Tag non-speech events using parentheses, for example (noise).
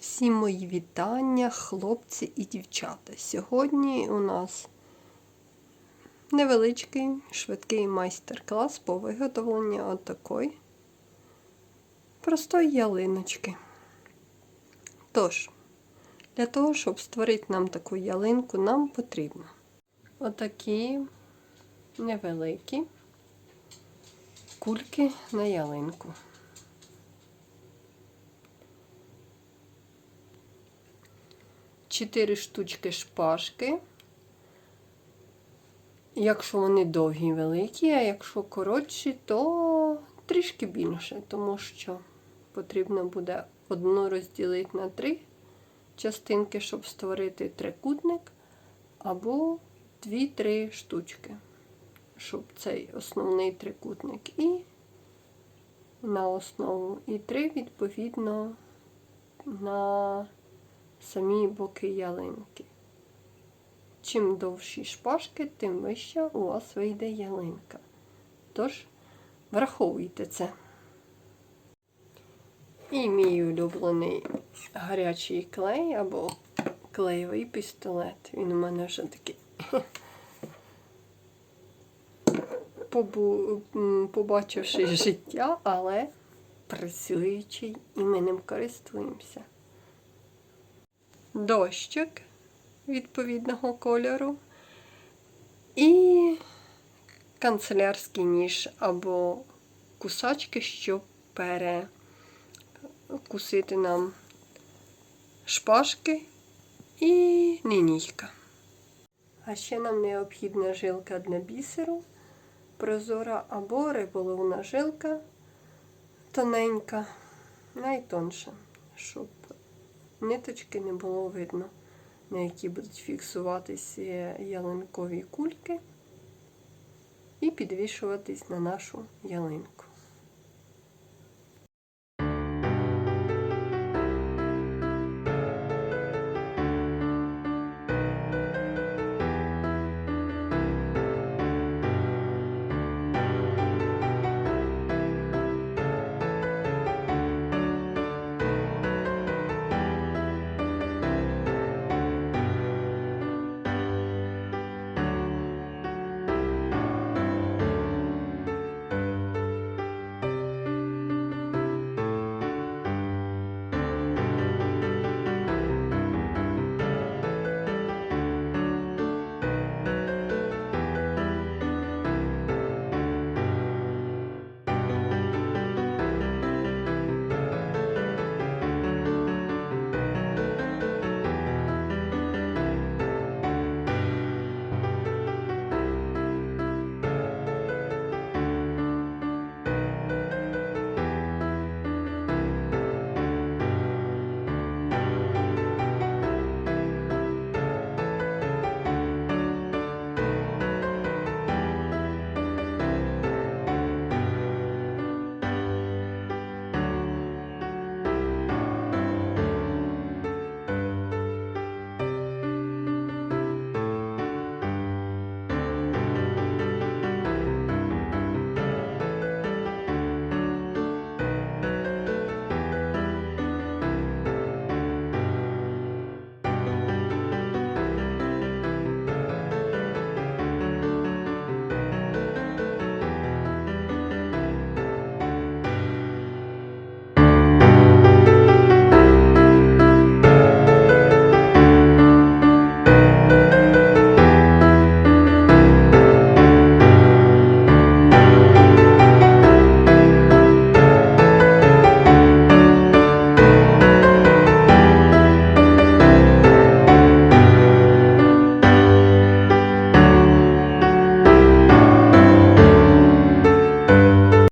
Всі мої вітання, хлопці і дівчата. Сьогодні у нас невеличкий швидкий майстер-клас по виготовленню отакої простої ялиночки. Тож, для того, щоб створити нам таку ялинку, нам потрібно отакі невеликі кульки на ялинку. Чотири штучки шпажки. Якщо вони довгі і великі, а якщо коротші, то трішки більше, тому що потрібно буде одну розділити на три частинки, щоб створити трикутник, або дві-три штучки, щоб цей основний трикутник і на основу, і три, відповідно, на самі боки ялинки. Чим довші шпажки, тим вища у вас вийде ялинка. Тож, враховуйте це. І мій улюблений гарячий клей або клеєвий пістолет. Він у мене вже такий (laughs) побу... побачивши життя, але працюючий, і ми ним користуємося. Дощик відповідного кольору і канцелярський ніж або кусачки, щоб перекусити нам шпажки і лінійка. А ще нам необхідна жилка для бісеру, прозора або риболовна жилка тоненька, найтонша, щоб ниточки не було видно, на які будуть фіксуватися ялинкові кульки і підвішуватись на нашу ялинку.